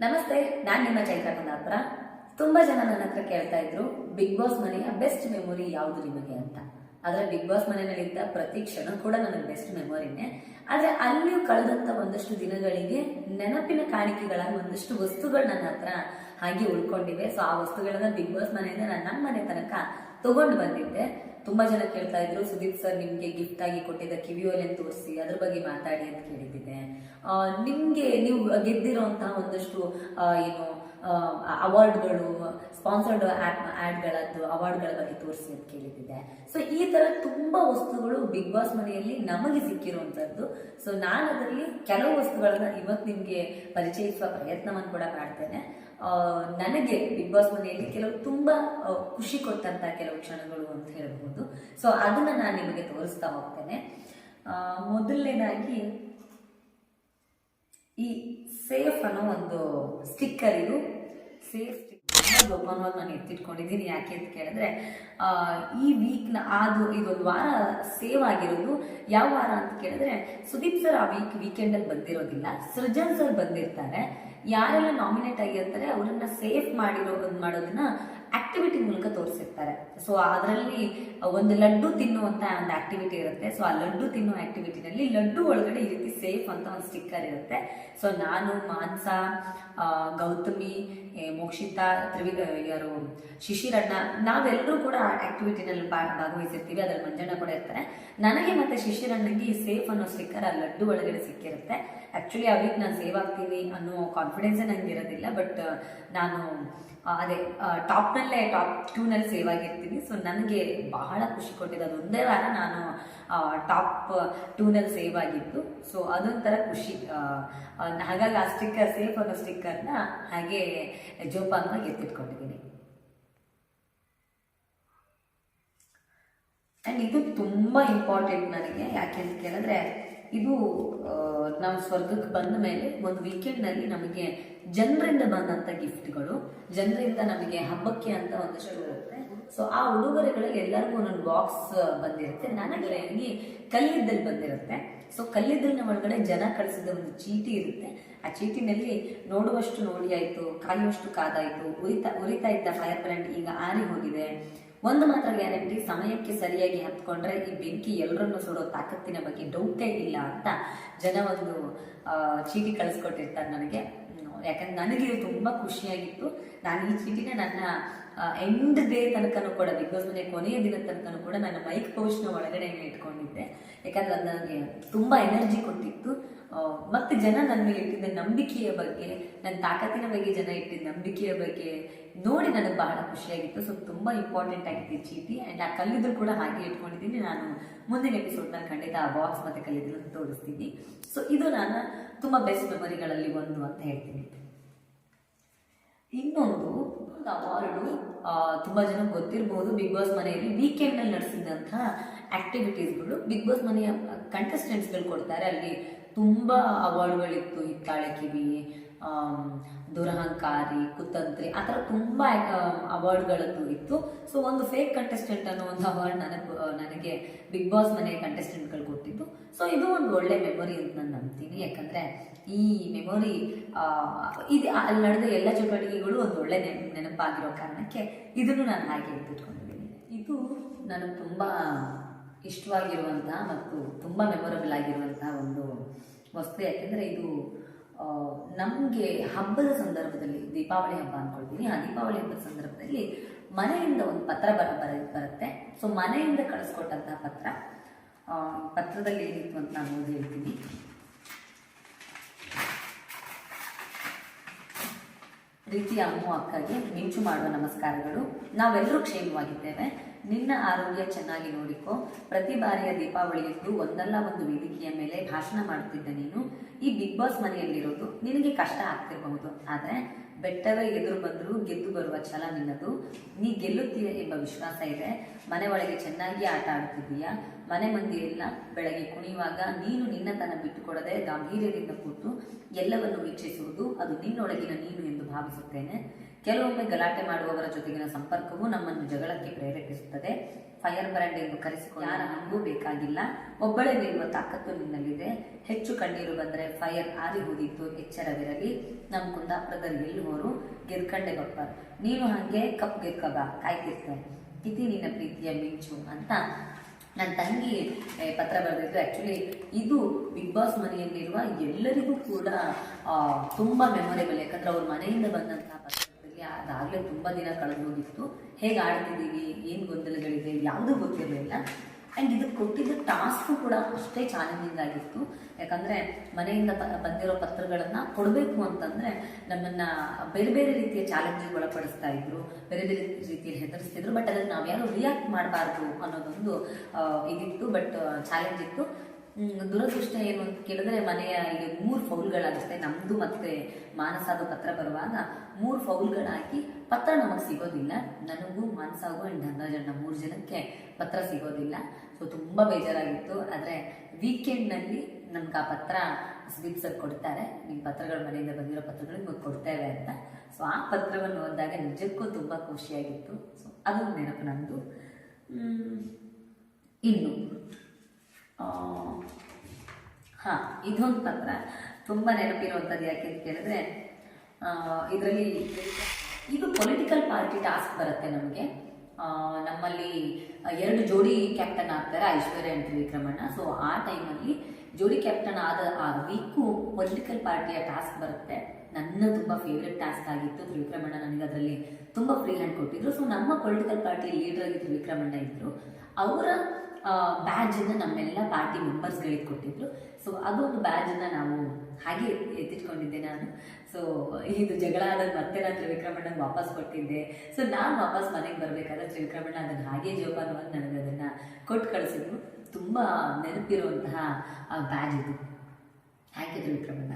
ನಮಸ್ತೆ, ನಾನು ನಿಮ್ಮ ಚೈತ್ರ ಕುಂದಾಪುರ ತುಂಬಾ ಜನ ನನ್ನ ಹತ್ರ ಕೇಳ್ತಾ ಇದ್ರು, ಬಿಗ್ ಬಾಸ್ ಮನೆಯ ಬೆಸ್ಟ್ ಮೆಮೊರಿ ಯಾವುದು ನಿಮಗೆ? ಅಂತ. ಆದ್ರೆ ಬಿಗ್ ಬಾಸ್ ಮನೆಯಲ್ಲಿದ್ದ ಪ್ರತಿ ಕ್ಷಣ ಕೂಡ ನನಗೆ ಬೆಸ್ಟ್ ಮೆಮೊರಿನೇ. ಆದ್ರೆ ಅಲ್ಲಿಯೂ ಕಳೆದಂತ ಒಂದಷ್ಟು ದಿನಗಳಿಗೆ ನೆನಪಿನ ಕಾಣಿಕೆಗಳ ಒಂದಷ್ಟು ವಸ್ತುಗಳು ನನ್ನ ಹತ್ರ ಹಾಗೆ ಉಳ್ಕೊಂಡಿವೆ. ಸೊ, ಆ ವಸ್ತುಗಳನ್ನ ಬಿಗ್ ಬಾಸ್ ಮನೆಯಿಂದ ನಾನು ನಮ್ಮ ಮನೆ ತನಕ ತಗೊಂಡು ಬಂದಿದ್ದೆ. ತುಂಬಾ ಜನ ಕೇಳ್ತಾ ಇದ್ರು ಸುದೀಪ್ ಸರ್ ನಿಮ್ಗೆ ಗಿಫ್ಟ್ ಆಗಿ ಕೊಟ್ಟಿದ್ದ ಕಿವಿಯೋಲೆನ್ ತೋರಿಸಿ ಅದ್ರ ಬಗ್ಗೆ ಮಾತಾಡಿ ಅಂತ ಕೇಳಿದ್ದೆ ಆ, ನಿಮ್ಗೆ ನೀವು ಗೆದ್ದಿರುವಂತಹ ಒಂದಷ್ಟು ಏನು ಅವಾರ್ಡ್ಗಳು ಸ್ಪಾನ್ಸರ್ಡ್ ಆಡ್ಗಳದ್ದು ಅವಾರ್ಡ್ಗಳ ಬಗ್ಗೆ ತೋರಿಸಿ ಅಂತ ಕೇಳಿದ್ದೆ ಸೊ ಈ ತರ ತುಂಬಾ ವಸ್ತುಗಳು ಬಿಗ್ ಬಾಸ್ ಮನೆಯಲ್ಲಿ ನಮಗೆ ಸಿಕ್ಕಿರುವಂತದ್ದು ಸೊ ನಾನು ಅದರಲ್ಲಿ ಕೆಲವು ವಸ್ತುಗಳನ್ನ ಇವತ್ತು ನಿಮ್ಗೆ ಪರಿಚಯಿಸುವ ಪ್ರಯತ್ನವನ್ನು ಕೂಡ ಮಾಡ್ತೇನೆ. ನನಗೆ ಬಿಗ್ ಬಾಸ್ ಮನೆಯಲ್ಲಿ ಕೆಲವು ತುಂಬಾ ಖುಷಿ ಕೊಟ್ಟಂತ ಕೆಲವು ಕ್ಷಣಗಳು ಅಂತ ಹೇಳ್ಬೋದು. ಸೊ ಅದನ್ನ ನಾನು ನಿಮಗೆ ತೋರಿಸ್ತಾ ಹೋಗ್ತೇನೆ. ಮೊದಲನೇದಾಗಿ ಈ ಸೇಫ್ ಅನ್ನೋ ಒಂದು ಸ್ಟಿಕ್ಕರ್ ಇದು. ಸೇಫ್ ಜೋಪಾನವಾಗಿ ನಾನು ಎತ್ತಿಟ್ಕೊಂಡಿದ್ದೀನಿ. ಯಾಕೆ ಅಂತ ಕೇಳಿದ್ರೆ ಈ ವೀಕ್ನ ಅದು ಇದೊಂದು ವಾರ ಸೇವ್ ಆಗಿರೋದು ಯಾವ ವಾರ ಅಂತ ಕೇಳಿದ್ರೆ, ಸುದೀಪ್ ಸರ್ ಆ ವೀಕ್ ವೀಕೆಂಡಲ್ಲಿ ಬಂದಿರೋದಿಲ್ಲ. ಸೃಜನ್ ಸರ್ ಬಂದಿರ್ತಾರೆ. ಯಾರೆಲ್ಲ ನಾಮಿನೇಟ್ ಆಗಿರ್ತಾರೆ ಅವರನ್ನ ಸೇಫ್ ಮಾಡಿರೋ ಮಾಡೋದನ್ನ ಆಕ್ಟಿವಿಟಿ ಮೂಲಕ ತೋರಿಸಿರ್ತಾರೆ. ಸೊ ಅದರಲ್ಲಿ, ಒಂದು ಲಡ್ಡು ತಿನ್ನುವಂತ ಒಂದು ಆಕ್ಟಿವಿಟಿ ಇರುತ್ತೆ. ಸೊ ಆ ಲಡ್ಡು ತಿನ್ನೋ ಆಕ್ಟಿವಿಟಿನಲ್ಲಿ ಲಡ್ಡು ಒಳಗಡೆ ಈ ರೀತಿ ಸೇಫ್ ಅಂತ ಒಂದು ಸ್ಟಿಕ್ಕರ್ ಇರುತ್ತೆ. ಸೊ ನಾನು, ಮಾನ್ಸ ಗೌತಮಿ ಮೋಕ್ಷಿತಾ, ತ್ರಿವಿ ಯಾರು, ಶಿಶಿರಣ್ಣ, ನಾವೆಲ್ಲರೂ ಕೂಡ ಆಕ್ಟಿವಿಟಿನಲ್ಲಿ ಭಾಗವಹಿಸಿರ್ತೀವಿ. ಅದ್ರ ಮಂಜಣ್ಣ ಕೂಡ ಇರ್ತಾರೆ. ನನಗೆ ಮತ್ತೆ ಶಿಶಿರಣ್ಣಗೆ ಈ ಸೇಫ್ ಅನ್ನೋ ಸ್ಟಿಕ್ಕರ್ ಆ ಲಡ್ಡು ಒಳಗಡೆ ಸಿಕ್ಕಿರುತ್ತೆ. ಆಕ್ಚುಲಿ ಆ ನಾನು ಸೇವ್ ಆಗ್ತೀನಿ ಅನ್ನೋ ಕಾನ್ಫಿಡೆನ್ಸೇ ನನಗೆ ಇರೋದಿಲ್ಲ ಬಟ್ ನಾನು ಅದೇ ಟಾಪ್ನಲ್ಲೇ ಟಾಪ್ ಟೂನಲ್ಲಿ ಸೇವ್ ಆಗಿರ್ತೀನಿ. ಸೊ ನನಗೆ ಬಹಳ ಖುಷಿ ಕೊಟ್ಟಿದ್ದು ಅದೊಂದೇ ವಾರ ನಾನು ಟಾಪ್ ಟೂನಲ್ಲಿ ಸೇವ್ ಆಗಿತ್ತು ಸೊ ಅದೊಂಥರ ಖುಷಿ. ಹಾಗಾಗಿ ಆ ಸ್ಟಿಕ್ಕರ್ ಸೇಫ್ ಅನ್ನೋ ಸ್ಟಿಕ್ಕರ್ನ ಹಾಗೆ ಜೋಪಾನವಾಗಿ ಎತ್ತಿಟ್ಕೊಂಡಿದ್ದೀನಿ. ಆ್ಯಂಡ್ ಇದು ತುಂಬ ಇಂಪಾರ್ಟೆಂಟ್ ನನಗೆ. ಯಾಕೆ ಅಂತ ಕೇಳಿದ್ರೆ ಇದು ನಾವು ಸ್ವರ್ಗಕ್ಕೆ ಬಂದ ಮೇಲೆ ಒಂದು ವೀಕೆಂಡ್ನಲ್ಲಿ ನಮಗೆ ಜನರಿಂದ ಬಂದಂಥ ಗಿಫ್ಟ್ಗಳು ಜನರಿಂದ ನಮಗೆ ಹಬ್ಬಕ್ಕೆ ಅಂತ ಒಂದಷ್ಟು ಇರುತ್ತೆ. ಸೊ ಆ ಉಡುಗೊರೆಗಳಲ್ಲಿ ಎಲ್ಲರಿಗೂ ಒಂದೊಂದು ಬಾಕ್ಸ್ ಬಂದಿರುತ್ತೆ. ನನಗೆ ಆಗಿ ಕಲ್ಲಿದ್ದಲ್ಲಿ ಬಂದಿರುತ್ತೆ. ಸೊ ಕಲ್ಲಿದ್ದಲಿನ ಒಳಗಡೆ ಜನ ಕಳಿಸಿದ ಒಂದು ಚೀಟಿ ಇರುತ್ತೆ. ಆ ಚೀಟಿನಲ್ಲಿ ನೋಡುವಷ್ಟು ನೋಡಿ ಆಯಿತು, ಕಾಯುವಷ್ಟು ಕಾದಾಯಿತು, ಉರಿತಾ ಉರಿತಾ ಇದ್ದ ಫೈರ್ ಪ್ಲಾಂಟ್ ಈಗ ಆರಿ ಹೋಗಿದೆ ಒಂದು ಮಾತ್ರ ಗ್ಯಾರಂಟಿ ಸಮಯಕ್ಕೆ ಸರಿಯಾಗಿ ಹತ್ಕೊಂಡ್ರೆ ಈ ಬೆಂಕಿ ಎಲ್ಲರನ್ನು ಸುಡೋ ತಾಕತ್ತಿನ ಬಗ್ಗೆ ಡೌಟೇ ಇಲ್ಲ ಅಂತ ಜನ ಒಂದು ಚೀಟಿ ಕಳಿಸ್ಕೊಟ್ಟಿರ್ತಾರೆ ನನಗೆ. ಯಾಕಂದ್ರೆ ನನಗೆ ಇದು ತುಂಬಾ ಖುಷಿಯಾಗಿತ್ತು. ನಾನು ಈ ಚೀಟಿನ ನನ್ನ ಎಂಡ್ ಡೇ ತನಕನೂ ಕೂಡ, ಬಿಗ್ ಬಾಸ್ ಮನೆ ಕೊನೆಯ ದಿನ ತನಕನೂ ಕೂಡ ನನ್ನ ಮೈಕ್ ಪೌಚ್ನ ಒಳಗಡೆ ಇಟ್ಕೊಂಡಿದ್ದೆ. ಯಾಕಂದ್ರೆ ಅದು ನನಗೆ ತುಂಬಾ ಎನರ್ಜಿ ಕೊಟ್ಟಿತ್ತು. ಮತ್ತೆ ಜನ ನನ್ನ ಮೇಲೆ ಇಟ್ಟಿದ್ದ ನಂಬಿಕೆಯ ಬಗ್ಗೆ ನನ್ನ ತಾಕತ್ತಿನ ಬಗ್ಗೆ ಜನ ಇಟ್ಟಿದ್ದ ನಂಬಿಕೆಯ ಬಗ್ಗೆ ನೋಡಿ ನನಗೆ ಬಹಳ ಖುಷಿಯಾಗಿತ್ತು. ಸೊ ತುಂಬ ಇಂಪಾರ್ಟೆಂಟ್ ಆಗಿತ್ತು ಚೀಟಿ. ಆ್ಯಂಡ್ ಆ ಕಲ್ಲಿದ್ರು ಕೂಡ ಹಾಗೆ ಇಟ್ಕೊಂಡಿದ್ದೀನಿ. ನಾನು ಮುಂದಿನ ಎಪಿಸೋಡ್ನಲ್ಲಿ ಖಂಡಿತ ಆ ಬಾಕ್ಸ್ ಮತ್ತೆ ಕಲ್ಲಿದ್ರನ್ನು ತೋರಿಸ್ತೀನಿ. ಸೊ ಇದು ನಾನು ತುಂಬ ಬೆಸ್ಟ್ ಮೆಮೊರಿಗಳಲ್ಲಿ ಒಂದು ಅಂತ ಹೇಳ್ತೀನಿ. ಇನ್ನೊಂದು ಒಂದು ಅವಾರ್ಡು ತುಂಬ ಜನ ಗೊತ್ತಿರ್ಬೋದು. ಬಿಗ್ ಬಾಸ್ ಮನೆಯಲ್ಲಿ ವೀಕೆಂಡ್ನಲ್ಲಿ ನಡೆಸಿದಂತಹ ಆಕ್ಟಿವಿಟೀಸ್ಗಳು ಬಿಗ್ ಬಾಸ್ ಮನೆಯ ಕಂಟೆಸ್ಟೆಂಟ್ಸ್ಗಳು ಕೊಡ್ತಾರೆ. ಅಲ್ಲಿ ತುಂಬಾ ಅವಾರ್ಡ್ಗಳಿತ್ತು ಹಿತ್ತಾಳೆ ಕಿವಿ ದುರಹಂಕಾರಿ, ಕುತಂತ್ರಿ, ಆ ಥರ ತುಂಬ ಅವಾರ್ಡ್ಗಳದ್ದು ಇತ್ತು. ಸೊ ಒಂದು ಫೇಕ್ ಕಂಟೆಸ್ಟೆಂಟ್ ಅನ್ನೋ ಒಂದು ಅವಾರ್ಡ್ ನನಗೆ ನನಗೆ ಬಿಗ್ ಬಾಸ್ ಮನೆ ಕಂಟೆಸ್ಟೆಂಟ್ಗಳು ಕೊಟ್ಟಿದ್ದು. ಸೊ ಇದು ಒಂದು ಒಳ್ಳೆ ಮೆಮೊರಿ ಅಂತ ನಾನು ನಂಬ್ತೀನಿ. ಯಾಕಂದ್ರೆ ಈ ಮೆಮೊರಿ ಇದು ಅಲ್ಲಿ ನಡೆದ ಎಲ್ಲ ಚಟುವಟಿಕೆಗಳು ಒಂದು ಒಳ್ಳೆ ನೆನ, ನೆನಪಾಗಿರೋ ಕಾರಣಕ್ಕೆ ಇದನ್ನು ನಾನು ಹಾಗೆ ಎತ್ತಿಟ್ಕೊಂಡಿದ್ದೀನಿ ಇದು ನನಗೆ ತುಂಬ ಇಷ್ಟವಾಗಿರುವಂತಹ ಮತ್ತು ತುಂಬ ಮೆಮೊರಬಲ್ ಆಗಿರುವಂತಹ ಒಂದು ವಸ್ತು, ಯಾಕೆಂದರೆ ಇದು ನಮಗೆ ಹಬ್ಬದ ಸಂದರ್ಭದಲ್ಲಿ, ದೀಪಾವಳಿ ಹಬ್ಬ ಅಂದ್ಕೊಳ್ತೀನಿ ಆ ದೀಪಾವಳಿ ಹಬ್ಬದ ಸಂದರ್ಭದಲ್ಲಿ ಮನೆಯಿಂದ ಒಂದು ಪತ್ರ ಬರ ಬರ, ಬರುತ್ತೆ. ಸೊ ಮನೆಯಿಂದ ಕಳಿಸ್ಕೊಟ್ಟಂತಹ ಪತ್ರ ಪತ್ರದಲ್ಲಿ ಏನಿತ್ತು ಅಂತ ನಾನು ಓದಿ ಹೇಳ್ತೀನಿ. ಪ್ರೀತಿಯ ಅಮ್ಮ, ಅಕ್ಕಗೆ ಮಿಂಚು ಮಾಡುವ ನಮಸ್ಕಾರಗಳು. ನಾವೆಲ್ಲರೂ ಕ್ಷೇಮವಾಗಿದ್ದೇವೆ. ನಿನ್ನ ಆರೋಗ್ಯ ಚೆನ್ನಾಗಿ ನೋಡಿಕೋ. ಪ್ರತಿ ಬಾರಿಯ ದೀಪಾವಳಿಯದ್ದು ಒಂದಲ್ಲ ಒಂದು ವೇದಿಕೆಯ ಮೇಲೆ ಭಾಷಣ ಮಾಡುತ್ತಿದ್ದ ನೀನು. ಈ ಬಿಗ್ ಬಾಸ್ ಮನೆಯಲ್ಲಿರೋದು ನಿನಗೆ ಕಷ್ಟ ಆಗ್ತಿರಬಹುದು. ಆದರೆ ಬೆಟ್ಟವೇ ಎದುರು ಬಂದರೂ ಗೆದ್ದು ಬರುವ ಛಲ ನಿನ್ನದು. ನೀ ಗೆಲ್ಲುತ್ತೀಯ ಎಂಬ ವಿಶ್ವಾಸ ಇದೆ. ಮನೆ ಒಳಗೆ ಚೆನ್ನಾಗಿ ಆಟ ಆಡ್ತಿದ್ದೀಯಾ ಮನೆ ಎಲ್ಲ ಬೆಳಗ್ಗೆ ಕುಣಿಯುವಾಗ ನೀನು ನಿನ್ನತನ ಬಿಟ್ಟುಕೊಡದೆ ಗಾಂಭೀರ್ಯದಿಂದ ಕೂತು ಎಲ್ಲವನ್ನು ವೀಕ್ಷಿಸುವುದು ಅದು ನಿನ್ನೊಳಗಿನ ನೀನು ಎಂದು ಭಾವಿಸುತ್ತೇನೆ. ಕೆಲವೊಮ್ಮೆ ಗಲಾಟೆ ಮಾಡುವವರ ಜೊತೆಗಿನ ಸಂಪರ್ಕವು ನಮ್ಮನ್ನು ಜಗಳಕ್ಕೆ ಪ್ರೇರೇಪಿಸುತ್ತದೆ. ಫೈರ್ ಬ್ರ್ಯಾಂಡ್ ಎಂದು ಕರೆಸಿಕೊಂಡು ಯಾರ ಹಂಗೂ ಬೇಕಾಗಿಲ್ಲ. ಒಬ್ಬಳೇ ಬೀರುವ ತಾಕತ್ತು ನಿನ್ನಲ್ಲಿದೆ ಹೆಚ್ಚು ಕಣ್ಣೀರು ಬಂದರೆ ಫೈರ್ ಆರಿ ಹೋದಿತ್ತು ಎಚ್ಚರವಿರಲಿ. ನಮ್ಮ ಕುಂದಾಪುರದಲ್ಲಿ ಹೇಳುವವರು ಗಿರ್ಕಂಡೆ ಬಪ್ಪರ್ ನೀನು ಹಾಗೆ ಕಪ್ ಗಿರ್ಕಬ ಕಾಯ್ತಿರ್ತೆ ಇತಿ ನಿನ್ನ ಪ್ರೀತಿಯ ಮಿಂಚು ಅಂತ ನನ್ನ ತಂಗಿ ಪತ್ರ ಬರೆದಿದ್ದು. ಆ್ಯಕ್ಚುಲಿ ಇದು ಬಿಗ್ ಬಾಸ್ ಮನೆಯಲ್ಲಿರುವ ಎಲ್ಲರಿಗೂ ಕೂಡ ತುಂಬ ಮೆಮೊರೇಬಲ್ ಯಾಕಂದ್ರೆ ಅವ್ರ ಮನೆಯಿಂದ ಬಂದಂತಹ ಪತ್ರದಲ್ಲಿ ಅದಾಗಲೇ ತುಂಬ ದಿನ ಕಳೆದು ಹೋಗಿತ್ತು. ಹೇಗೆ ಆಡ್ತಿದ್ದೀವಿ ಏನು ಗೊಂದಲಗಳಿದೆ? ಯಾವುದೂ ಗೊತ್ತಿರಲಿಲ್ಲ ಆ್ಯಂಡ್ ಇದಕ್ಕೆ ಕೊಟ್ಟಿದ್ದ ಟಾಸ್ಕು ಕೂಡ ಅಷ್ಟೇ ಚಾಲೆಂಜಿಂಗ್ ಆಗಿತ್ತು ಯಾಕಂದರೆ ಮನೆಯಿಂದ ಬಂದಿರೋ ಪತ್ರಗಳನ್ನು ಕೊಡಬೇಕು ಅಂತಂದರೆ ನಮ್ಮನ್ನು ಬೇರೆ ಬೇರೆ ರೀತಿಯ ಚಾಲೆಂಜಿಗೆ ಒಳಪಡಿಸ್ತಾ ಇದ್ರು, ಬೇರೆ ಬೇರೆ ರೀತಿಯಲ್ಲಿ ಹೆದರಿಸ್ತಿದ್ರು ಬಟ್ ಅದನ್ನು ನಾವು ಯಾರು ರಿಯಾಕ್ಟ್ ಮಾಡಬಾರ್ದು ಅನ್ನೋದೊಂದು ಇದಿತ್ತು. ಬಟ್ ಚಾಲೆಂಜ್ ಇತ್ತು. ದುರದೃಷ್ಟ ಏನು ಅಂತ ಕೇಳಿದ್ರೆ ಮನೆಯ ಇಲ್ಲಿ ಮೂರು ಫೌಲ್ಗಳಾಗುತ್ತೆ ನಮ್ಮದು ಮತ್ತೆ ಮಾನಸಾದು ಪತ್ರ ಬರುವಾಗ ಮೂರು ಫೌಲ್ಗಳಾಗಿ ಪತ್ರ ನಮಗೆ ಸಿಗೋದಿಲ್ಲ. ನನಗೂ ಮಾನಸಾಗು ಆ್ಯಂಡ್ ಧನರಾಜಣ್ಣ ಮೂರು ಜನಕ್ಕೆ ಪತ್ರ ಸಿಗೋದಿಲ್ಲ. ಸೊ ತುಂಬ ಬೇಜಾರಾಗಿತ್ತು. ಆದರೆ ವೀಕೆಂಡ್ನಲ್ಲಿ ನಮ್ಗೆ ಆ ಪತ್ರ ಸುದೀಪ್ ಕೊಡ್ತಾರೆ. ನಿಮ್ಮ ಪತ್ರಗಳ ಮನೆಯಿಂದ ಬಂದಿರೋ ಪತ್ರಗಳು ನಿಮಗೆ ಕೊಡ್ತೇವೆ ಅಂತ. ಸೊ ಆ ಪತ್ರವನ್ನು ಓದಿದಾಗ ನಿಜಕ್ಕೂ ತುಂಬ ಖುಷಿಯಾಗಿತ್ತು. ಸೊ ಅದೊಂದು ನೆನಪು ನಮ್ಮದು ಇನ್ನು ಹಾಂ, ಇದೊಂದು ಪತ್ರ. ತುಂಬ ನೆನಪಿರುವಂಥದ್ದು ಯಾಕೆ ಅಂತ ಕೇಳಿದ್ರೆ ಇದರಲ್ಲಿ ಇದು ಪೊಲಿಟಿಕಲ್ ಪಾರ್ಟಿ ಟಾಸ್ಕ್ ಬರುತ್ತೆ ನಮಗೆ. ನಮ್ಮಲ್ಲಿ ಎರಡು ಜೋಡಿ ಕ್ಯಾಪ್ಟನ್ ಆಗ್ತಾರೆ, ಐಶ್ವರ್ಯ ಅಂಡ್ ವಿಕ್ರಮಣ್ಣ ಸೊ ಆ ಟೈಮಲ್ಲಿ ಜೋಡಿ ಕ್ಯಾಪ್ಟನ್ ಆದ ಆ ವೀಕು ಪೊಲಿಟಿಕಲ್ ಪಾರ್ಟಿಯ ಟಾಸ್ಕ್ ಬರುತ್ತೆ. ನನ್ನ ತುಂಬ ಫೇವ್ರೆಟ್ ಟಾಸ್ಕ್ ಆಗಿತ್ತು. ತ್ರಿವಿಕ್ರಮಣ್ಣ ನನಗೆ ಅದರಲ್ಲಿ ತುಂಬ ಫ್ರೀ ಹ್ಯಾಂಡ್ ಕೊಟ್ಟಿದ್ರು. ಸೊ ನಮ್ಮ ಪೊಲಿಟಿಕಲ್ ಪಾರ್ಟಿ ಲೀಡರ್ ಆಗಿ ತ್ರಿವಿಕ್ರಮಣ್ಣ ಇದ್ದರು ಅವರ ಬ್ಯಾಜನ್ನು ನಮ್ಮೆಲ್ಲ ಪಾರ್ಟಿ ಮೆಂಬರ್ಸ್ಗಳಿಗೆ ಕೊಟ್ಟಿದ್ರು. ಸೊ ಅದೊಂದು ಬ್ಯಾಜನ್ನು ನಾವು ಹಾಗೆ ಎತ್ತಿಟ್ಕೊಂಡಿದ್ದೆ ನಾನು. ಸೊ ಇದು ಜಗಳ ಆದಾಗ ಮತ್ತೆ ನಾನು ತ್ರಿವಿಕ್ರಮಣ್ಣ ವಾಪಸ್ ಕೊಟ್ಟಿದ್ದೆ. ಸೊ ನಾನು ವಾಪಸ್ ಮನೆಗೆ ಬರಬೇಕಾದ್ರೆ ತ್ರಿವಿಕ್ರಮಣ್ಣ ಅದನ್ನು ಹಾಗೆ ಜೋಪಾನವಾಗಿ ನನಗೆ ಅದನ್ನ ಕೊಟ್ಟು ಕಳಿಸಿದ್ರು. ತುಂಬ ನೆನಪಿರುವಂತಹ ಬ್ಯಾಜ್ ಇದು. ಥ್ಯಾಂಕ್ ತ್ರಿವಿಕ್ರಮಣ್ಣ.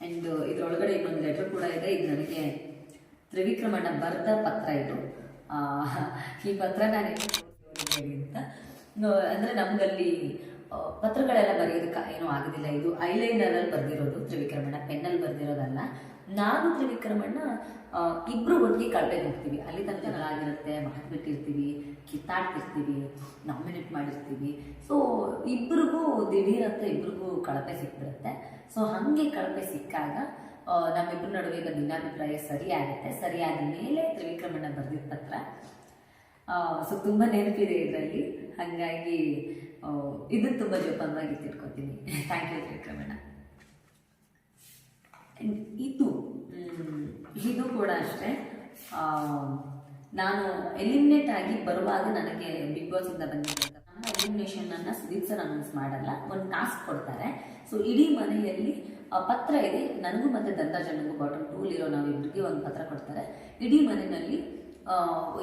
ಆ್ಯಂಡ್ ಇದರೊಳಗಡೆ ಇನ್ನೊಂದು ಲೆಟರ್ ಕೂಡ ಇದೆ. ಇದು ನನಗೆ ತ್ರಿವಿಕ್ರಮಣ್ಣ ಬರೆದ ಪತ್ರ ಇದು. ಈ ಪತ್ರ ನಾನು ಹೇಳಿ ಅಂತ. ಅಂದ್ರೆ ನಮ್ಗಲ್ಲಿ ಪತ್ರಗಳೆಲ್ಲ ಬರೆಯೋದಕ್ಕೆ ಏನೂ ಆಗೋದಿಲ್ಲ. ಇದು ಐಲೈನರಲ್ಲಿ ಬರೆದಿರೋದು, ತ್ರಿವಿಕ್ರಮಣ. ಪೆನ್ನಲ್ಲಿ ಬರೆದಿರೋದಲ್ಲ. ನಾನು ತ್ರಿವಿಕ್ರಮಣ್ಣ ಇಬ್ಬರು ಒಟ್ಟಿಗೆ ಕಳಪೆಗೆ ಹೋಗ್ತೀವಿ. ಅಲ್ಲಿ ತನಕ ಆಗಿರುತ್ತೆ ಬಿಟ್ಟಿರ್ತೀವಿ, ಕಿತ್ತಾಡ್ತಿರ್ತೀವಿ, ನಾಮಿನೇಟ್ ಮಾಡಿರ್ತೀವಿ. ಸೊ ಇಬ್ರಿಗೂ ದಿಢೀರ್ ಅಂತ ಇಬ್ರಿಗೂ ಕಳಪೆ ಸಿಕ್ಬಿಡುತ್ತೆ. ಸೊ ಹಾಗೆ ಕಳಪೆ ಸಿಕ್ಕಾಗ ನಮ್ಮಿಬ್ಬರ ನಡುವೆ ಈಗ ಭಿನ್ನಾಭಿಪ್ರಾಯ ಸರಿಯಾಗುತ್ತೆ. ಸರಿಯಾದ ಮೇಲೆ ತ್ರಿವಿಕ್ರಮಣ್ಣ ಬರೆದಿದ್ದ ಪತ್ರ ಸೊ ತುಂಬ ನೆನಪಿದೆ ಇದರಲ್ಲಿ. ಹಾಗಾಗಿ ಇದು ತುಂಬ ಜೋಪಾನವಾಗಿ ತಿಳ್ಕೊತೀನಿ. ಥ್ಯಾಂಕ್ ಯು ತ್ರಿಕ್ರಮಣ ಇದು ಇದು ಕೂಡ ಅಷ್ಟೇ. ನಾನು ಎಲಿಮಿನೇಟ್ ಆಗಿ ಬರುವಾಗ ನನಗೆ ಬಿಗ್ ಬಾಸ್ ಇಂದ ನಮ್ಮ ಎಲಿಮಿನೇಷನ್ ಅನ್ನ ಸುದೀಪ್ ಸರ್ ಅನೌನ್ಸ್ ಮಾಡಲ್ಲ. ಒಂದು ಟಾಸ್ಕ್ ಕೊಡ್ತಾರೆ. ಸೊ ಇಡೀ ಮನೆಯಲ್ಲಿ ಪತ್ರ ಇದೆ. ನನಗೂ ಮತ್ತೆ ದಂತಾಜನಗೂ ಬಾಟಮ್ ಟೂಲ್ ಇರೋ ನಾವಿಬ್ಬರಿಗೆ ಒಂದು ಪತ್ರ ಕೊಡ್ತಾರೆ. ಇಡೀ ಮನೆಯಲ್ಲಿ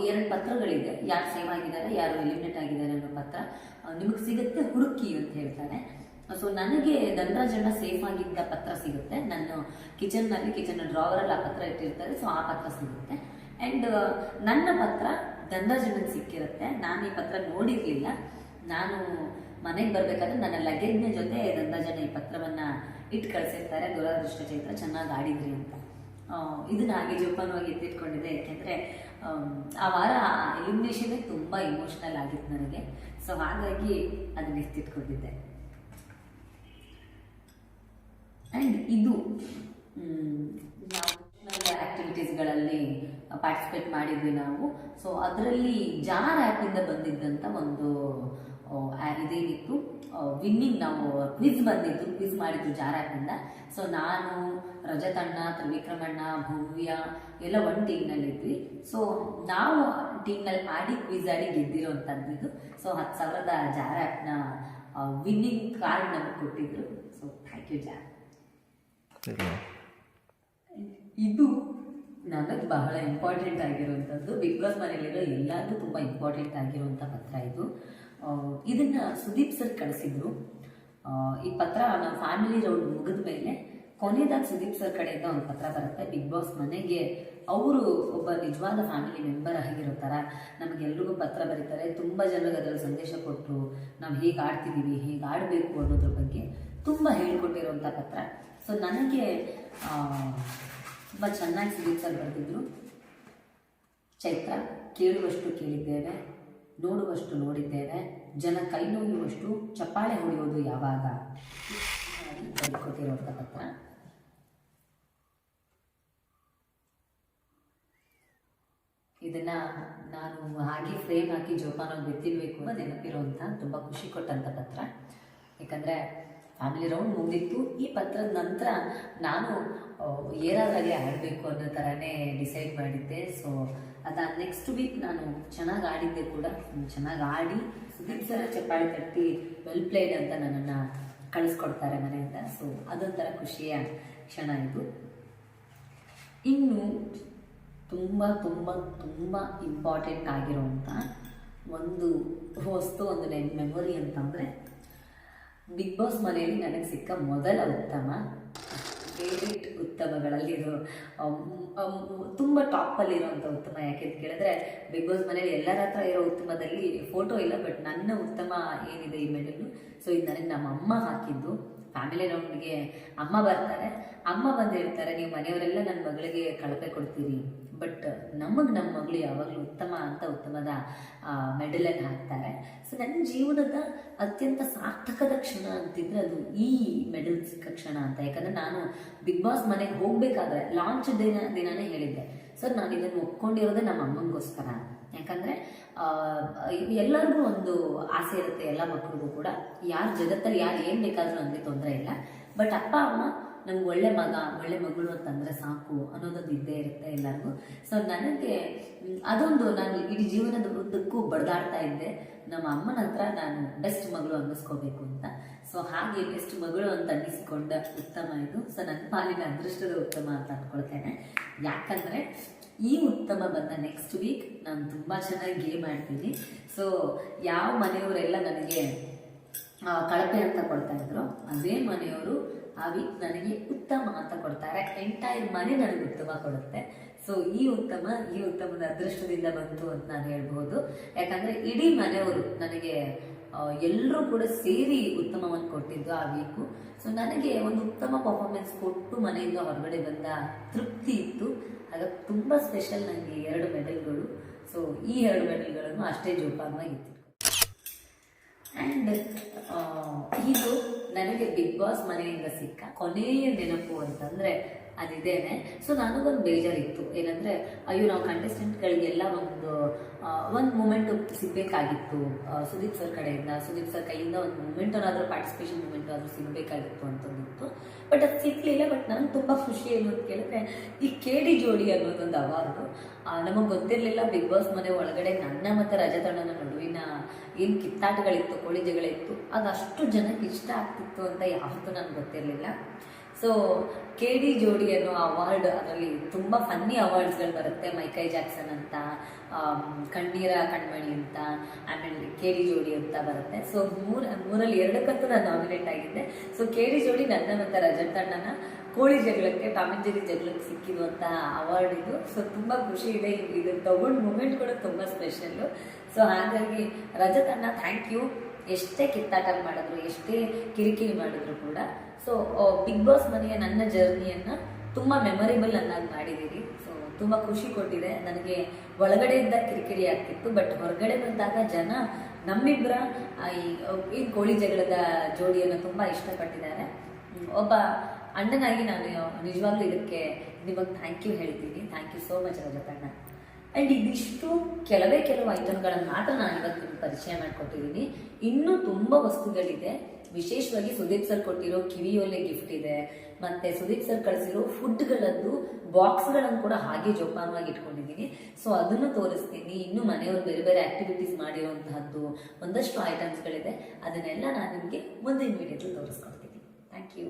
ಎರಡು ಪತ್ರಗಳಿದೆ. ಯಾರು ಸೇವ್ ಆಗಿದ್ದಾರೆ, ಯಾರು ಎಲಿಮಿನೇಟ್ ಆಗಿದ್ದಾರೆ ಅನ್ನೋ ಪತ್ರ. ನಿಮಗೆ ಸಿಗುತ್ತೆ ಹುಡುಕಿ ಅಂತ ಹೇಳ್ತಾನೆ. ಸೊ ನನಗೆ ಧನರಾಜಣ್ಣ ಸೇಫ್ ಆಗಿದ್ದ ಪತ್ರ ಸಿಗುತ್ತೆ. ನನ್ನ ಕಿಚನ್ನಲ್ಲಿ ಕಿಚನ್ ಡ್ರಾವರಲ್ಲಿ ಆ ಪತ್ರ ಇಟ್ಟಿರ್ತಾರೆ. ಸೊ ಆ ಪತ್ರ ಸಿಗುತ್ತೆ. ಆ್ಯಂಡ್ ನನ್ನ ಪತ್ರ ಧನರಾಜಣ್ಣಗೆ ಸಿಕ್ಕಿರುತ್ತೆ. ನಾನು ಈ ಪತ್ರ ನೋಡಿರಲಿಲ್ಲ. ನಾನು ಮನೆಗೆ ಬರಬೇಕಾದ್ರೆ ನನ್ನ ಲಗೇಜ್ನ ಜೊತೆ ಧನರಾಜಣ್ಣ ಈ ಪತ್ರವನ್ನು ಇಟ್ಟು ಕಳಿಸಿರ್ತಾರೆ. ದುರಾದೃಷ್ಟ ಚೈತ್ರ ಚೆನ್ನಾಗಿ ಆಡಿದ್ರಿ ಅಂತ. ಇದನ್ನ ಹಾಗೆ ಜೋಪಾನವಾಗಿ ಎತ್ತಿಟ್ಕೊಂಡಿದೆ ಯಾಕೆಂದರೆ ಆ ವಾರ ಎಲಿಮಿನೇಷನ್ನೇ ತುಂಬ ಇಮೋಷ್ನಲ್ ಆಗಿತ್ತು ನನಗೆ. ಸೊ ಹಾಗಾಗಿ ಅದನ್ನ ಎತ್ತಿಟ್ಕೊಂಡಿದ್ದೆ. ಆ್ಯಂಡ್ ಇದು ನಾವು ಆ್ಯಕ್ಟಿವಿಟೀಸ್ಗಳಲ್ಲಿ ಪಾರ್ಟಿಸಿಪೇಟ್ ಮಾಡಿದ್ವಿ ನಾವು. ಸೊ ಅದರಲ್ಲಿ ಜಾರ್ ಆ್ಯಪಿಂದ ಬಂದಿದ್ದಂಥ ಒಂದು ವಿನ್ನಿಂಗ್ ನಾವು ಕ್ವಿಜ್ ಬಂದಿದ್ದು ಕ್ವಿಜ್ ಮಾಡಿದ್ದು ಜಾರಾಕಿಂದ. ಸೊ ನಾನು ರಜತಣ್ಣ ತ್ರಿವಿಕ್ರಮಣ್ಣ ಭವ್ಯ ಎಲ್ಲ ಒಂದು ಟೀಮ್ನಲ್ಲಿದ್ವಿ ಸೊ ನಾವು ಟೀಮ್ನಲ್ಲಿ ಆಡಿ ಕ್ವಿಜ್ ಆಡಿ ಗೆದ್ದಿರೋಂಥದ್ದು ಸೊ ಹತ್ತು ಸಾವಿರದ ಜಾರಾಟ್ನ ವಿನ್ನಿಂಗ್ ಕಾರ್ಡ್ ನಮಗೆ ಕೊಟ್ಟಿದ್ರು. ಸೊ ಥ್ಯಾಂಕ್ ಯು ಜಾರ್ ಇದು ನನಗೆ ಬಹಳ ಇಂಪಾರ್ಟೆಂಟ್ ಆಗಿರುವಂಥದ್ದು ಬಿಗ್ ಬಾಸ್ ಮನೆಯಲ್ಲಿರೋ ಎಲ್ಲರಿಗೂ ತುಂಬ ಇಂಪಾರ್ಟೆಂಟ್ ಆಗಿರುವಂಥ ಪತ್ರ ಇದು. ಇದನ್ನ ಸುದೀಪ್ ಸರ್ ಕಳಿಸಿದ್ರು. ಈ ಪತ್ರ ನಮ್ಮ ಫ್ಯಾಮಿಲಿ ರೌಂಡ್ ಮುಗಿದ ಮೇಲೆ ಕೊನೆಯದಾಗಿ ಸುದೀಪ್ ಸರ್ ಕಡೆಯಿಂದ ಒಂದು ಪತ್ರ ಬರುತ್ತೆ. ಬಿಗ್ ಬಾಸ್ ಮನೆಗೆ ಅವರು ಒಬ್ಬ ನಿಜವಾದ ಫ್ಯಾಮಿಲಿ ಮೆಂಬರ್ ಆಗಿರೋ ಥರ ನಮಗೆಲ್ರಿಗೂ ಪತ್ರ ಬರೀತಾರೆ. ತುಂಬ ಜನರಿಗೆ ಅದರಲ್ಲಿ ಸಂದೇಶ ಕೊಟ್ಟರು ನಾವು ಹೇಗೆ ಆಡ್ತಿದ್ದೀವಿ ಹೇಗೆ ಆಡಬೇಕು ಅನ್ನೋದ್ರ ಬಗ್ಗೆ ತುಂಬ ಹೇಳ್ಕೊಟ್ಟಿರುವಂಥ ಪತ್ರ. ಸೊ ನನಗೆ ತುಂಬ ಚೆನ್ನಾಗಿ ಸುದೀಪ್ ಸರ್ ಬರೆದಿದ್ರು. ಚೈತ್ರ, ಕೇಳುವಷ್ಟು ಕೇಳಿದ್ದೇವೆ. ನೋಡುವಷ್ಟು ನೋಡಿದ್ದೇವೆ. ಜನ ಕೈ ನೋಯುವಷ್ಟು ಚಪ್ಪಾಳೆ ಹೊಡೆಯೋದು ಯಾವಾಗ? ಪತ್ರ. ಇದನ್ನ ನಾನು ಹಾಗೆ ಫ್ರೇಮ್ ಹಾಕಿ ಜೋಪಾನ ಬಿತ್ತಿರ್ಬೇಕು ಅಂತ ನೆನಪಿರುವಂಥ ತುಂಬ ಖುಷಿ ಕೊಟ್ಟಂಥ ಪತ್ರ. ಯಾಕಂದರೆ ಫ್ಯಾಮಿಲಿ ರೌಂಡ್ ಮುಗಿದಿತ್ತು. ಈ ಪತ್ರದ ನಂತರ ನಾನು ಏರಾದಾಗೆ ಆಡಬೇಕು ಅನ್ನೋ ಥರನೇ ಡಿಸೈಡ್ ಮಾಡಿದ್ದೆ. ಸೊ ಅದ ನೆಕ್ಸ್ಟ್ ವೀಕ್ ನಾನು ಚೆನ್ನಾಗಿ ಆಡಿದ್ದೆ ಕೂಡ. ಚೆನ್ನಾಗಿ ಆಡಿ ಸರ ಚಪ್ಪಾಳೆ ತಟ್ಟಿ ವೆಲ್ ಪ್ಲೇಡ್ ಅಂತ ನನ್ನನ್ನು ಕಳಿಸ್ಕೊಡ್ತಾರೆ ಮನೆಯಿಂದ. ಸೊ ಅದೊಂಥರ ಖುಷಿಯ ಕ್ಷಣ ಇದು. ಇನ್ನು ತುಂಬ ತುಂಬ ತುಂಬ ಇಂಪಾರ್ಟೆಂಟ್ ಆಗಿರುವಂಥ ಒಂದು ವಸ್ತು ಒಂದು ಮೆಮೊರಿ ಅಂತಂದರೆ ಬಿಗ್ ಬಾಸ್ ಮನೆಯಲ್ಲಿ ನನಗೆ ಸಿಕ್ಕ ಮೊದಲ ಉತ್ತಮ ಫೇವ್ರೆಟ್ ಉತ್ತಮಗಳಲ್ಲಿರೋ ತುಂಬ ಟಾಪಲ್ಲಿರುವಂಥ ಉತ್ತಮ ಯಾಕೆ ಅಂತ ಕೇಳಿದ್ರೆ ಬಿಗ್ ಬಾಸ್ ಮನೇಲಿ ಎಲ್ಲರ ಹತ್ರ ಇರೋ ಉತ್ತಮದಲ್ಲಿ ಫೋಟೋ ಇಲ್ಲ ಬಟ್ ನನ್ನ ಉತ್ತಮ ಏನಿದೆ ಈ ಮೆಡಲು ಸೊ ಇದು ನನಗೆ ನಮ್ಮ ಅಮ್ಮ ಹಾಕಿದ್ದು. ಫ್ಯಾಮಿಲಿ ರೌಂಡ್ಗೆ ಅಮ್ಮ ಬರ್ತಾರೆ. ಅಮ್ಮ ಬಂದು ಹೇಳ್ತಾರೆ ನೀವು ಮನೆಯವರೆಲ್ಲ ನನ್ನ ಮಗಳಿಗೆ ಕಳಪೆ ಕೊಡ್ತೀರಿ. ಬಟ್ ನಮಗೆ ನಮ್ಮ ಮಗಳು ಯಾವಾಗಲೂ ಉತ್ತಮ ಅಂತ ಉತ್ತಮದ ಮೆಡಲನ್ನು ಹಾಕ್ತಾರೆ. ಸೊ ನನ್ನ ಜೀವನದ ಅತ್ಯಂತ ಸಾರ್ಥಕದ ಕ್ಷಣ ಅಂತಿದ್ರೆ ಅದು ಈ ಮೆಡಲ್ ಸಿಕ್ಕ ಕ್ಷಣ ಅಂತ. ಯಾಕಂದರೆ ನಾನು ಬಿಗ್ ಬಾಸ್ ಮನೆಗೆ ಹೋಗಬೇಕಾದ್ರೆ ಲಾಂಚ್ ದಿನ, ದಿನಾನೇ ಹೇಳಿದ್ದೆ. ಸರ್, ನಾನು ಇದನ್ನು ಒಪ್ಕೊಂಡಿರೋದೇ ನಮ್ಮ ಅಮ್ಮನಿಗೋಸ್ಕರ ಯಾಕಂದರೆ ಎಲ್ಲರಿಗೂ ಒಂದು ಆಸೆ ಇರುತ್ತೆ, ಎಲ್ಲ ಮಕ್ಕಳಿಗೂ ಕೂಡ. ಯಾರು ಜಗತ್ತಲ್ಲಿ ಯಾರು ಏನು ಬೇಕಾದರೂ ನನಗೆ ತೊಂದರೆ ಇಲ್ಲ. ಬಟ್ ಅಪ್ಪ, ಅಮ್ಮ ನಂಗೆ ಒಳ್ಳೆ ಮಗ, ಒಳ್ಳೆ ಮಗಳು ಅಂತಂದರೆ ಸಾಕು ಅನ್ನೋದೊಂದು ಇದ್ದೇ ಇರುತ್ತೆ ಎಲ್ಲರಿಗೂ. ಸೊ ನನಗೆ ಅದೊಂದು ನಾನು ಇಡೀ ಜೀವನದ ಉದ್ದಕ್ಕೂ ಬಡ್ದಾಡ್ತಾ ಇದ್ದೆ. ನಮ್ಮ ಅಮ್ಮನ ಹತ್ರ ನಾನು ಬೆಸ್ಟ್ ಮಗಳು ಅನ್ನಿಸ್ಕೋಬೇಕು ಅಂತ. ಸೊ ಹಾಗೆ ಬೆಸ್ಟ್ ಮಗಳು ಅಂತ ಅನ್ನಿಸಿಕೊಂಡ ಉತ್ತಮ ಇದು. ಸೊ ನನ್ನ ಪಾಲಿನ ಅದೃಷ್ಟದ ಉತ್ತಮ ಅಂತ ಅಂದ್ಕೊಳ್ತೇನೆ ಯಾಕಂದರೆ, ಈ ಉತ್ತಮ ಬಂದ ನೆಕ್ಸ್ಟ್ ವೀಕ್ ನಾನು ತುಂಬ ಚೆನ್ನಾಗಿ ಗೇಮ್ ಆಡ್ತೀನಿ. ಸೊ ಯಾವ ಮನೆಯವರೆಲ್ಲ ನನಗೆ ಕಳಪೆ ಅಂತ ಕೊಡ್ತಾ ಇದ್ರು, ಅದೇ ಮನೆಯವರು ವೀಕ್ ನನಗೆ ಉತ್ತಮ ಅಂತ ಕೊಡ್ತಾರೆ. ಎಂಟೈರ್ ಮನೆ ನನಗೆ ಉತ್ತಮ ಕೊಡುತ್ತೆ. ಸೊ ಈ ಉತ್ತಮ, ಈ ಉತ್ತಮದ ಅದೃಷ್ಟದಿಂದ ಬಂತು ಅಂತ ನಾನು ಹೇಳ್ಬೋದು. ಯಾಕಂದ್ರೆ ಇಡೀ ಮನೆಯವರು ನನಗೆ ಎಲ್ಲರೂ ಕೂಡ ಸೇರಿ ಉತ್ತಮವನ್ನು ಕೊಟ್ಟಿದ್ದು ಆ ವೀಕು ಸೊ ನನಗೆ ಒಂದು ಉತ್ತಮ ಪರ್ಫಾರ್ಮೆನ್ಸ್ ಕೊಟ್ಟು ಮನೆಯಿಂದ ಹೊರಗಡೆ ಬಂದ ತೃಪ್ತಿ ಇತ್ತು. ಆಗ ತುಂಬ ಸ್ಪೆಷಲ್ ನನಗೆ ಎರಡು ಮೆಡಲ್ಗಳು ಸೊ ಈ ಎರಡು ಮೆಡಲ್ಗಳನ್ನು ಅಷ್ಟೇ ಜೋಪಾನವಾಗಿತ್ತು ಆ್ಯಂಡ್ ಇದು ನನಗೆ ಬಿಗ್ ಬಾಸ್ ಮನೆಯಿಂದ ಸಿಕ್ಕ ಕೊನೆಯ ನೆನಪು ಅಂತಂದರೆ ಅದಿದೇನೆ. ಸೊ ನನಗೊಂದು ಬೇಜಾರಿತ್ತು. ಏನಂದ್ರೆ, ಅಯ್ಯೋ, ನಾವು ಕಂಟೆಸ್ಟೆಂಟ್ಗಳಿಗೆಲ್ಲ ಒಂದು ಒಂದು ಮೂಮೆಂಟು ಸಿಗಬೇಕಾಗಿತ್ತು ಸುದೀಪ್ ಸರ್ ಕಡೆಯಿಂದ. ಸುದೀಪ್ ಸರ್ ಕೈಯಿಂದ ಒಂದು ಮೂಮೆಂಟ್ ಏನಾದರೂ ಪಾರ್ಟಿಸಿಪೇಷನ್ ಮೂಮೆಂಟ್ ಆದರೂ ಸಿಗಬೇಕಾಗಿತ್ತು ಅಂತಂದಿತ್ತು ಬಟ್ ಅದು ಸಿಗಲಿಲ್ಲ ಬಟ್ ನನಗೆ ತುಂಬ ಖುಷಿ ಅನ್ನೋದು ಅಂತ ಕೇಳಿದ್ರೆ, ಈ ಕೇಡಿ ಜೋಡಿ ಅನ್ನೋದೊಂದು ಅವಾರ್ಡು. ನಮಗೆ ಗೊತ್ತಿರಲಿಲ್ಲ, ಬಿಗ್ ಬಾಸ್ ಮನೆ ಒಳಗಡೆ ನನ್ನ ಮತ್ತು ರಜತಣ್ಣನ ನಡುವಿನ ಏನು ಕಿತ್ತಾಟಗಳಿತ್ತು, ಕೊಳಿಜೆಗಳಿತ್ತು ಅದು ಅಷ್ಟು ಜನಕ್ಕೆ ಇಷ್ಟ ಆಗ್ತಿತ್ತು ಅಂತ ಯಾವತ್ತೂ ನನಗೆ ಗೊತ್ತಿರಲಿಲ್ಲ. ಸೊ ಕೆ ಡಿ ಜೋಡಿ ಅನ್ನೋ ಅವಾರ್ಡ್ ಅದರಲ್ಲಿ ತುಂಬ ಫನ್ನಿ ಅವಾರ್ಡ್ಸ್ಗಳು ಬರುತ್ತೆ. ಮೈಕೈ ಜಾಕ್ಸನ್ ಅಂತ ಕಣ್ಣೀರ ಕಣ್ಮಣಿ ಅಂತ, ಆಮೇಲೆ ಕೆ ಡಿ ಜೋಡಿ ಅಂತ ಬರುತ್ತೆ. ಸೊ ಮೂರು, ಮೂರಲ್ಲಿ ಎರಡಕ್ಕಂತೂ ನಾನು ನಾಮಿನೇಟ್ ಆಗಿದ್ದೆ. ಸೊ ಕೆ ಡಿ ಜೋಡಿ ನನ್ನ ಮತ್ತು ರಜತಣ್ಣನ ಕೋಳಿ ಜಗಳಕ್ಕೆ ಟಾಮ್ ಜೆರಿ ಜಗಳಕ್ಕೆ ಸಿಕ್ಕಿರುವಂಥ ಅವಾರ್ಡ್ ಇದು. ಸೊ ತುಂಬ ಖುಷಿ ಇದೆ. ಇದು ತಗೊಂಡು ಮೂಮೆಂಟ್ ಕೂಡ ತುಂಬ ಸ್ಪೆಷಲ್ಲು ಸೊ ಹಾಗಾಗಿ ರಜತಣ್ಣ ಥ್ಯಾಂಕ್ ಯು ಎಷ್ಟೇ ಕಿತ್ತಾಟ ಮಾಡಿದ್ರು, ಎಷ್ಟೇ ಕಿರಿಕಿರಿ ಮಾಡಿದ್ರು ಕೂಡ. ಸೊ ಬಿಗ್ ಬಾಸ್ ಮನೆಯ ನನ್ನ ಜರ್ನಿಯನ್ನು ತುಂಬ ಮೆಮೊರೇಬಲ್ ಅನ್ನಾಗಿ ಮಾಡಿದ್ದೀರಿ. ಸೊ ತುಂಬ ಖುಷಿ ಕೊಟ್ಟಿದೆ. ನನಗೆ ಒಳಗಡೆಯಿಂದ ಕಿರಿಕಿರಿ ಆಗ್ತಿತ್ತು. ಬಟ್ ಹೊರಗಡೆ ಬಂದಾಗ ಜನ ನಮ್ಮಿಬ್ಬರ ಈ ಕೋಳಿ ಜಗಳದ ಜೋಡಿಯನ್ನು ತುಂಬ ಇಷ್ಟಪಟ್ಟಿದ್ದಾರೆ. ಒಬ್ಬ ಅಣ್ಣನಾಗಿ ನಾನು ನಿಜವಾಗ್ಲೂ ಇದಕ್ಕೆ ನಿಮಗೆ ಥ್ಯಾಂಕ್ ಯು ಹೇಳ್ತೀನಿ ಥ್ಯಾಂಕ್ ಯು ಸೋ ಮಚ್ ರಜತಣ್ಣ ಆ್ಯಂಡ್ ಇದಿಷ್ಟು ಕೆಲವೇ ಕೆಲವು ಐಟಮ್ಗಳನ್ನು ಮಾತ್ರ ನಾನು ಇವತ್ತು ನಿಮ್ಗೆ ಪರಿಚಯ ಮಾಡಿಕೊಟ್ಟಿದ್ದೀನಿ. ಇನ್ನೂ ತುಂಬ ವಸ್ತುಗಳಿದೆ. ವಿಶೇಷವಾಗಿ ಸುದೀಪ್ ಸರ್ ಕೊಟ್ಟಿರೋ ಕಿವಿಯೊಲ್ಲೇ ಗಿಫ್ಟ್ ಇದೆ. ಮತ್ತೆ ಸುದೀಪ್ ಸರ್ ಕಳಿಸಿರೋ ಫುಡ್ಗಳದ್ದು ಬಾಕ್ಸ್ಗಳನ್ನು ಕೂಡ ಹಾಗೆ ಜೋಪಾನವಾಗಿ ಇಟ್ಕೊಂಡಿದ್ದೀನಿ. ಸೊ ಅದನ್ನು ತೋರಿಸ್ತೀನಿ. ಇನ್ನು ಮನೆಯವರು ಬೇರೆ ಬೇರೆ ಆಕ್ಟಿವಿಟೀಸ್ ಮಾಡಿರುವಂತಹದ್ದು ಒಂದಷ್ಟು ಐಟಮ್ಸ್ಗಳಿದೆ ಅದನ್ನೆಲ್ಲ ನಾನು ನಿಮಗೆ ಮುಂದಿನ ವಿಡಿಯೋದಲ್ಲಿ ತೋರಿಸ್ಕೊಡ್ತೀನಿ. Thank you